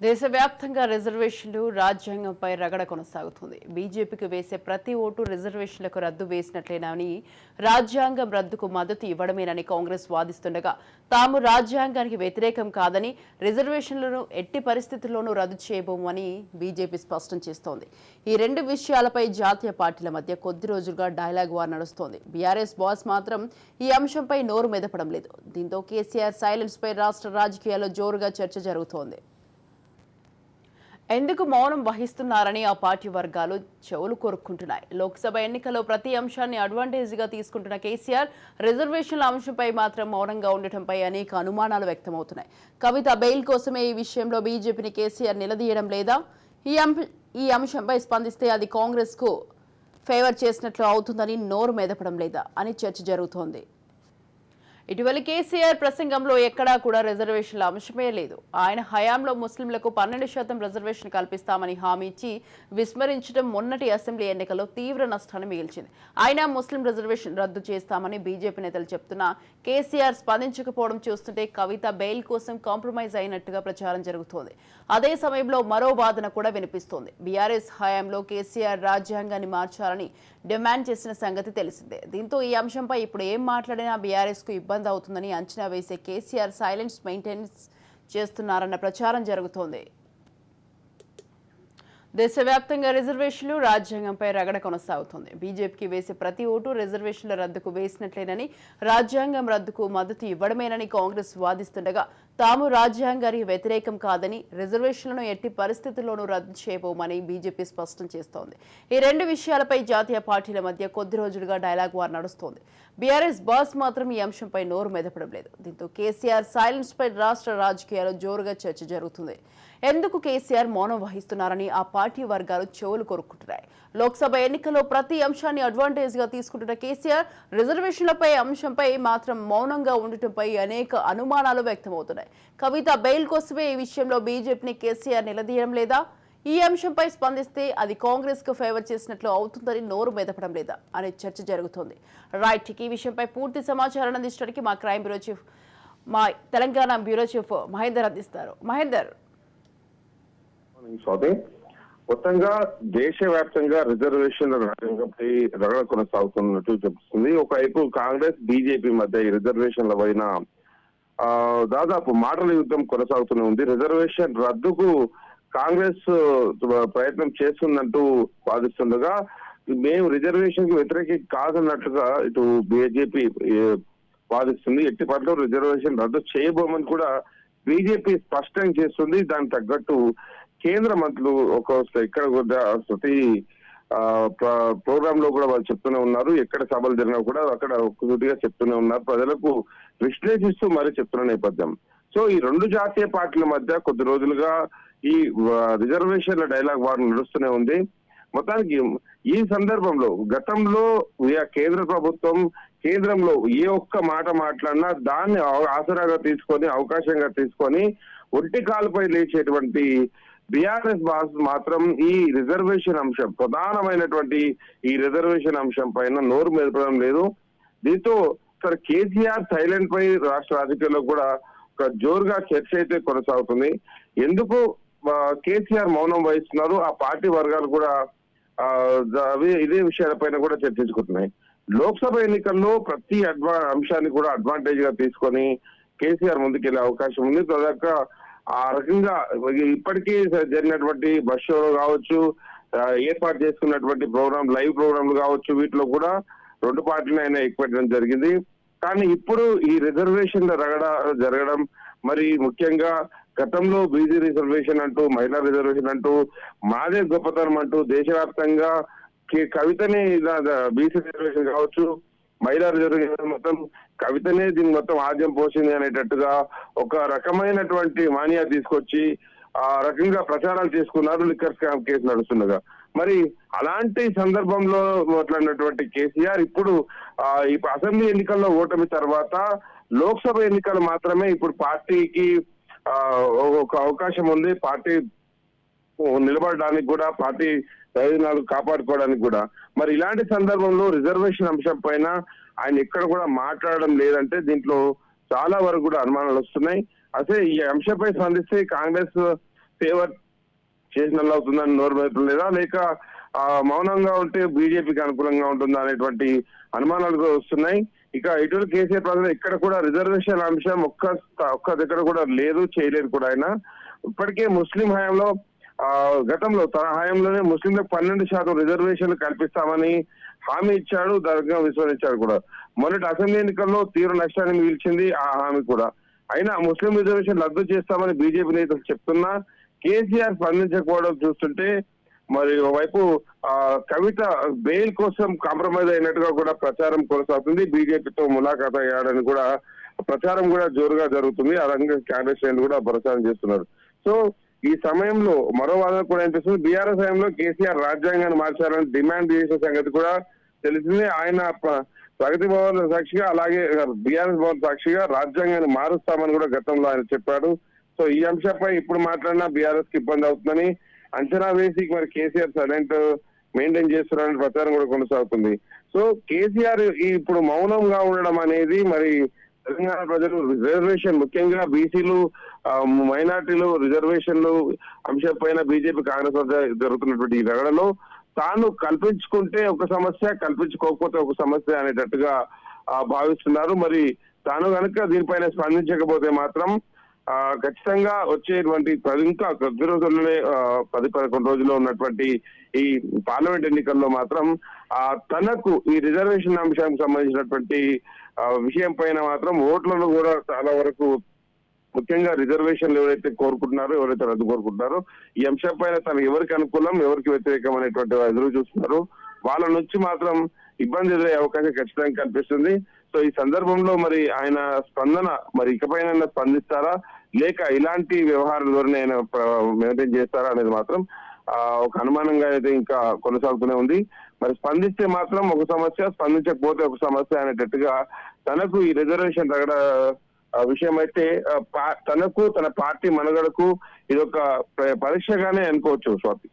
దేశవ్యాప్తంగా రిజర్వేషన్లు రాజ్యాంగంపై రగడ కొనసాగుతుంది. బీజేపీకి వేసే ప్రతి ఓటు రిజర్వేషన్లకు రద్దు వేసినట్లేనని రాజ్యాంగం రద్దుకు మద్దతు ఇవ్వడమేనని కాంగ్రెస్ వాదిస్తుండగా తాము రాజ్యాంగానికి వ్యతిరేకం కాదని రిజర్వేషన్లను ఎట్టి పరిస్థితుల్లోనూ రద్దు చేయబోమని బీజేపీ స్పష్టం చేస్తోంది. ఈ రెండు విషయాలపై జాతీయ పార్టీల మధ్య కొద్ది రోజులుగా డైలాగ్ వార్ నడుస్తోంది. బీఆర్ఎస్ బాస్ మాత్రం ఈ అంశంపై నోరు మెదపడం లేదు. దీంతో కేసీఆర్ సైలెన్స్పై రాష్ట్ర రాజకీయాల్లో జోరుగా చర్చ జరుగుతోంది. ఎందుకు మౌనం వహిస్తున్నారని ఆ పార్టీ వర్గాలు చెవులు కోరుకుంటున్నాయి లోక్సభ ఎన్నికల్లో ప్రతి అంశాన్ని అడ్వాంటేజ్గా తీసుకుంటున్న కేసీఆర్ రిజర్వేషన్ల అంశంపై మాత్రం మౌనంగా ఉండటంపై అనేక అనుమానాలు వ్యక్తమవుతున్నాయి. కవిత బెయిల్ కోసమే ఈ విషయంలో బీజేపీని కేసీఆర్ నిలదీయడం లేదా? ఈ ఈ అంశంపై స్పందిస్తే అది కాంగ్రెస్కు ఫేవర్ చేసినట్లు అవుతుందని నోరు మెదపడం లేదా? అని చర్చ జరుగుతోంది. ఇటీవల కేసీఆర్ ప్రసంగంలో ఎక్కడా కూడా రిజర్వేషన్ల అంశమే లేదు. ఆయన హయాంలో ముస్లింలకు పన్నెండు శాతం రిజర్వేషన్ కల్పిస్తామని హామీ ఇచ్చి విస్మరించడం మొన్నటి అసెంబ్లీ ఎన్నికల్లో తీవ్ర నష్టాన్ని మిగిల్చింది. ఆయన ముస్లిం రిజర్వేషన్ రద్దు చేస్తామని బీజేపీ నేతలు చెప్తున్నా కేసీఆర్ స్పందించకపోవడం చూస్తుంటే కవిత బెయిల్ కోసం కాంప్రమైజ్ అయినట్టుగా ప్రచారం జరుగుతోంది. అదే సమయంలో మరో వాదన కూడా వినిపిస్తోంది. బీఆర్ఎస్ హయాంలో కేసీఆర్ రాజ్యాంగాన్ని మార్చాలని డిమాండ్ చేసిన సంగతి తెలిసిందే. దీంతో ఈ అంశంపై ఇప్పుడు ఏం మాట్లాడినా బీఆర్ఎస్కు ఇబ్బంది అవుతుందని అంచనా వేసే కేసీఆర్ సైలెన్స్ మెయింటెనెన్స్ చేస్తున్నారన్న ప్రచారం జరుగుతోంది. దేశవ్యాప్తంగా రిజర్వేషన్లు రాజ్యాంగంపై రగడ కొనసాగుతోంది. బీజేపీకి వేసే ప్రతి ఓటు రిజర్వేషన్ల రద్దుకు వేసినట్లేనని రాజ్యాంగం రద్దుకు మద్దతు ఇవ్వడమేనని కాంగ్రెస్ వాదిస్తుండగా తాము రాజ్యాంగానికి వ్యతిరేకం కాదని రిజర్వేషన్లను ఎట్టి పరిస్థితుల్లోనూ రద్దు చేయబోమని బీజేపీ స్పష్టం చేస్తోంది. ఈ రెండు విషయాలపై జాతీయ పార్టీల మధ్య కొద్ది రోజులుగా డైలాగ్ వార్ నడుస్తోంది. బీఆర్ఎస్ బాస్ మాత్రం ఈ అంశంపై నోరు మెదపడం లేదు. దీంతో కేసీఆర్ సైలెన్స్ పై రాష్ట్ర రాజకీయాల్లో జోరుగా చర్చ జరుగుతుంది. ఎందుకు కేసీఆర్ మౌనం వహిస్తున్నారని ఆ పార్టీ వర్గాలు చెవులు కొరుక్కుంటున్నాయి. లోక్సభ ఎన్నికల్లో ప్రతి అంశాన్ని అడ్వాంటేజ్గా తీసుకుంటున్న కేసీఆర్ రిజర్వేషన్లపై అంశంపై మాత్రం మౌనంగా ఉండటంపై అనేక అనుమానాలు వ్యక్తమవుతున్నాయి. కవిత బెయిల్ కోసమే ఈ విషయంలో బీజేపీని కేసీఆర్ నిలదీయడం లేదా? ఈ అంశంపై స్పందిస్తే అది కాంగ్రెస్కు ఫేవర్ చేసినట్లు అవుతుందని నోరు మెదపడం లేదా? అనే చర్చ జరుగుతోంది. రైట్ ఈ విషయంపై పూర్తి సమాచారాన్ని అందించడానికి మా క్రైమ్ బ్యూరో చీఫ్ మా తెలంగాణ బ్యూరో చీఫ్ మహేందర్ అందిస్తారు. మహేందర్ స్వామి మొత్తంగా దేశవ్యాప్తంగా రిజర్వేషన్ల రంగంపై రగడ కొనసాగుతున్నట్టు చెప్తుంది. ఒకవైపు కాంగ్రెస్ బీజేపీ మధ్య ఈ రిజర్వేషన్ల పైన దాదాపు మాటల యుద్ధం కొనసాగుతూనే ఉంది. రిజర్వేషన్ రద్దుకు కాంగ్రెస్ ప్రయత్నం చేస్తుందంటూ వాదిస్తుండగా మేము రిజర్వేషన్కి వ్యతిరేకి కాదన్నట్లుగా ఇటు బీజేపీ వాదిస్తుంది. ఎట్టి పట్ల రిజర్వేషన్ రద్దు చేయబోమని కూడా బీజేపీ స్పష్టం చేస్తుంది. దానికి తగ్గట్టు కేంద్ర మంత్రులు ఒక ఇక్కడ కూడా ప్రతి ప్రోగ్రామ్లో కూడా వాళ్ళు చెప్తూనే ఉన్నారు. ఎక్కడ సభలు జరిగినా కూడా అక్కడ ఒక్కసూటిగా చెప్తూనే ఉన్నారు. ప్రజలకు విశ్లేషిస్తూ మరీ చెప్తున్న నేపథ్యం. సో ఈ రెండు జాతీయ పార్టీల మధ్య కొద్ది రోజులుగా ఈ రిజర్వేషన్ల డైలాగ్ వారు నడుస్తూనే ఉంది. మొత్తానికి ఈ సందర్భంలో గతంలో కేంద్ర ప్రభుత్వం కేంద్రంలో ఏ ఒక్క మాట మాట్లాడినా దాన్ని ఆ- ఆసరాగా తీసుకొని అవకాశంగా తీసుకొని ఒంటి కాలుపై లేచేటువంటి బీఆర్ఎస్ బాస్ మాత్రం ఈ రిజర్వేషన్ అంశం ప్రధానమైనటువంటి ఈ రిజర్వేషన్ అంశం పైన నోరు మెదపడం లేదు. దీంతో సార్ కేసీఆర్ సైలెంట్ పై రాష్ట్ర రాజకీయాల్లో కూడా ఒక జోరుగా చర్చ అయితే కొనసాగుతుంది. ఎందుకు కేసీఆర్ మౌనం వహిస్తున్నారు ఆ పార్టీ వర్గాలు కూడా ఆ, ద- అవి ఇదే విషయాలపైన కూడా చర్చించుకుంటున్నాయి. లోక్సభ ఎన్నికల్లో ప్రతి అడ్వా అంశాన్ని కూడా అడ్వాంటేజ్గా తీసుకొని కేసీఆర్ ముందుకెళ్ళే అవకాశం ఉంది. దాదాపుగా ఆ రకంగా ఇప్పటికీ జరిగినటువంటి బస్ షోలు కావచ్చు ఏర్పాటు చేసుకున్నటువంటి ప్రోగ్రామ్ లైవ్ ప్రోగ్రాంలు కావచ్చు వీటిలో కూడా రెండు పార్టీలు ఆయన ఎక్కువ జరిగింది. కానీ ఇప్పుడు ఈ రిజర్వేషన్ల రగడ జరగడం మరి ముఖ్యంగా గతంలో బీజీ రిజర్వేషన్ అంటూ మహిళా రిజర్వేషన్ అంటూ మాదే గొప్పతనం అంటూ దేశవ్యాప్తంగా కవితని బీసీ రిజర్వేషన్ కావచ్చు మైదారు జరిగిన మొత్తం కవితనే దీన్ని మొత్తం ఆద్యం పోసింది అనేటట్టుగా ఒక రకమైనటువంటి మానియా తీసుకొచ్చి ఆ రకంగా ప్రచారాలు చేసుకున్నారు లిక్కర్ స్కామ్ కేసు నడుస్తుండగా. మరి అలాంటి సందర్భంలో మాట్లాడినటువంటి కేసీఆర్ ఇప్పుడు ఆ, ఈ అసెంబ్లీ ఎన్నికల్లో ఓటమి తర్వాత లోక్సభ ఎన్నికలు మాత్రమే ఇప్పుడు పార్టీకి ఆ, ఒక అవకాశం ఉంది. పార్టీ నిలబడడానికి కూడా పార్టీ ప్రయోజనాలు కాపాడుకోవడానికి కూడా. మరి ఇలాంటి సందర్భంలో రిజర్వేషన్ అంశం పైన ఆయన ఎక్కడ కూడా మాట్లాడడం లేదంటే దీంట్లో చాలా వరకు కూడా అనుమానాలు వస్తున్నాయి. అసలు ఈ అంశంపై స్పందిస్తే కాంగ్రెస్ ఫేవర్ చేసిన అవుతుందని నోరు లేదా? లేక మౌనంగా ఉంటే బీజేపీకి అనుకూలంగా ఉంటుందా అనేటువంటి అనుమానాలు కూడా వస్తున్నాయి. ఇక ఇటువంటి కేసీఆర్ ప్రజలు ఇక్కడ కూడా రిజర్వేషన్ అంశం ఒక్క ఒక్క దగ్గర కూడా లేదు చేయలేదు కూడా ఆయన. ఇప్పటికే ముస్లిం హయాంలో గతంలో తన హయాంలోనే ముస్లింలకు పన్నెండు శాతం రిజర్వేషన్లు కల్పిస్తామని హామీ ఇచ్చాడు దర్గా విస్మరించాడు కూడా. మొన్నటి అసెంబ్లీ ఎన్నికల్లో తీవ్ర నష్టాన్ని మిగిల్చింది ఆ హామీ కూడా. అయినా ముస్లిం రిజర్వేషన్ రద్దు చేస్తామని బీజేపీ నేతలు చెప్తున్నా కేసీఆర్ స్పందించకపోవడం చూస్తుంటే మరి ఓవైపు ఆ కవిత బెయిల్ కోసం కాంప్రమైజ్ అయినట్టుగా కూడా ప్రచారం కొనసాగుతుంది బీజేపీతో ములాఖాత్ అయ్యాడని కూడా ప్రచారం కూడా జోరుగా జరుగుతుంది ఆ రంగ కాంగ్రెస్ శ్రేణులు కూడా ప్రచారం చేస్తున్నారు. సో ఈ సమయంలో మరో వాదన కూడా అనిపిస్తుంది బీఆర్ఎస్ సమయంలో కేసీఆర్ రాజ్యాంగాన్ని మార్చాలని డిమాండ్ చేసిన సంగతి కూడా తెలిసింది. ఆయన ప్రగతి భవన్ సాక్షిగా అలాగే బీఆర్ఎస్ భవన్ సాక్షిగా రాజ్యాంగాన్ని మారుస్తామని కూడా గతంలో ఆయన చెప్పాడు. సో ఈ అంశంపై ఇప్పుడు మాట్లాడినా బీఆర్ఎస్కి ఇబ్బంది అవుతుందని అంచనా వేసి మరి కేసీఆర్ సైలెంట్ మెయింటైన్ చేస్తున్నారని ప్రచారం కూడా కొనసాగుతుంది. సో కేసీఆర్ ఈ ఇప్పుడు మౌనంగా ఉండడం అనేది మరి తెలంగాణ ప్రజలు రిజర్వేషన్ ముఖ్యంగా బీసీలు మైనార్టీలు రిజర్వేషన్లు అంశం పైన బీజేపీ కాంగ్రెస్ వద్ద జరుగుతున్నటువంటి ఈ రగడలో తాను కల్పించుకుంటే ఒక సమస్య కల్పించుకోకపోతే ఒక సమస్య అనేటట్టుగా భావిస్తున్నారు. మరి తాను కనుక దీనిపైన స్పందించకపోతే మాత్రం ఖచ్చితంగా వచ్చేటువంటి ఇంకా కొద్ది రోజుల్లోనే పది పదకొండు రోజుల్లో ఉన్నటువంటి ఈ పార్లమెంట్ ఎన్నికల్లో మాత్రం ఆ తనకు ఈ రిజర్వేషన్ అంశానికి సంబంధించినటువంటి విషయం పైన మాత్రం ఓట్లను కూడా చాలా వరకు ముఖ్యంగా రిజర్వేషన్లు ఎవరైతే కోరుకుంటున్నారో ఎవరైతే రద్దు కోరుకుంటున్నారో ఈ అంశం పైన తను ఎవరికి అనుకూలం ఎవరికి వ్యతిరేకం అనేటువంటి ఎదురు చూస్తున్నారు. వాళ్ళ నుంచి మాత్రం ఇబ్బంది ఎదురయ్యే అవకాశం ఖచ్చితంగా కనిపిస్తుంది. సో ఈ సందర్భంలో మరి ఆయన స్పందన మరి ఇకపైన స్పందిస్తారా? లేక ఇలాంటి వ్యవహారాల ద్వారా ఆయన మెయింటైన్ చేస్తారా అనేది మాత్రం ఒక అనుమానంగా అయితే ఇంకా కొనసాగుతూనే ఉంది. మరి స్పందిస్తే మాత్రం ఒక సమస్య స్పందించకపోతే ఒక సమస్య అనేటట్టుగా తనకు ఈ రిజర్వేషన్ రగడ విషయం అయితే పా- తనకు తన పార్టీ మనుగడకు ఇది ఒక పరీక్షగానే అనుకోవచ్చు స్వాతి.